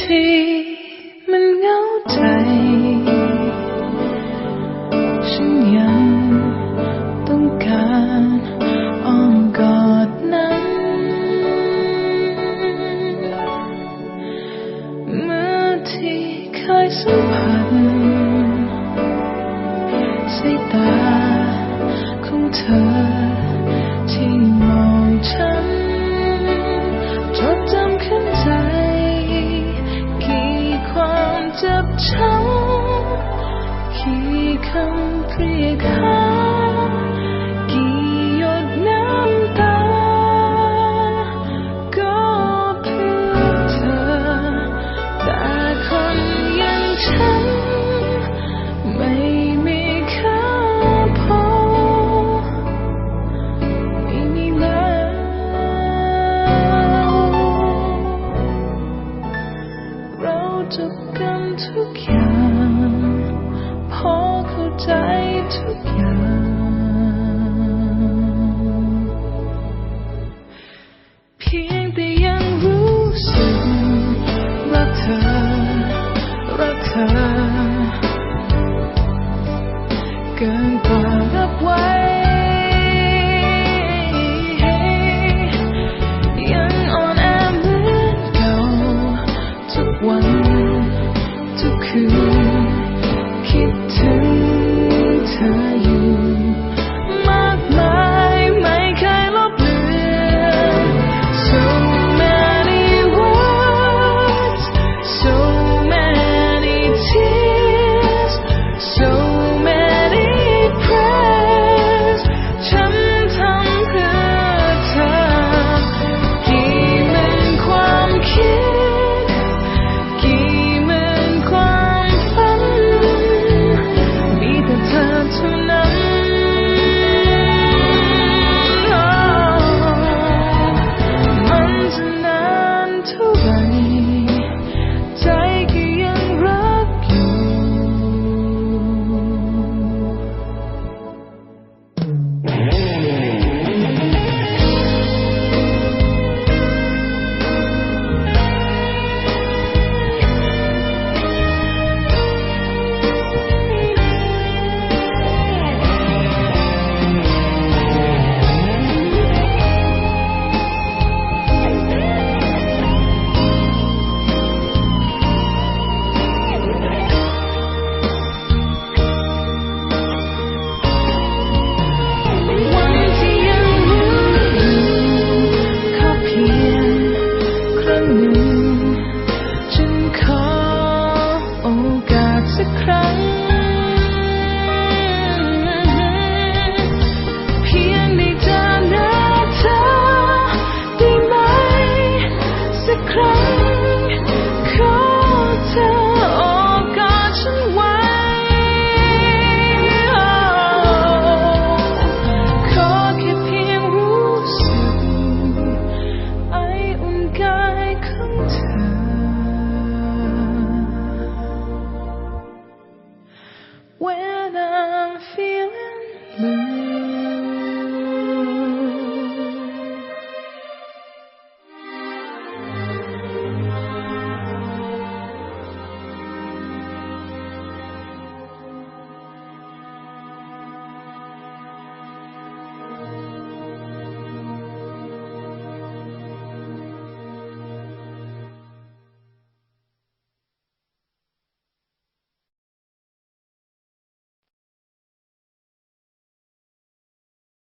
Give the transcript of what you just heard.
ทีมันเหงาใจ ฉันยังต้องการอ้อมกอดนั้นเมื่อที่เคยสัมผัส 长，一看，一看。 ใจทุกอย่าง เพียงแต่ยังรู้สึกรักเธอ รักเธอ เกินกว่ารับไว้ when I'm feeling blue.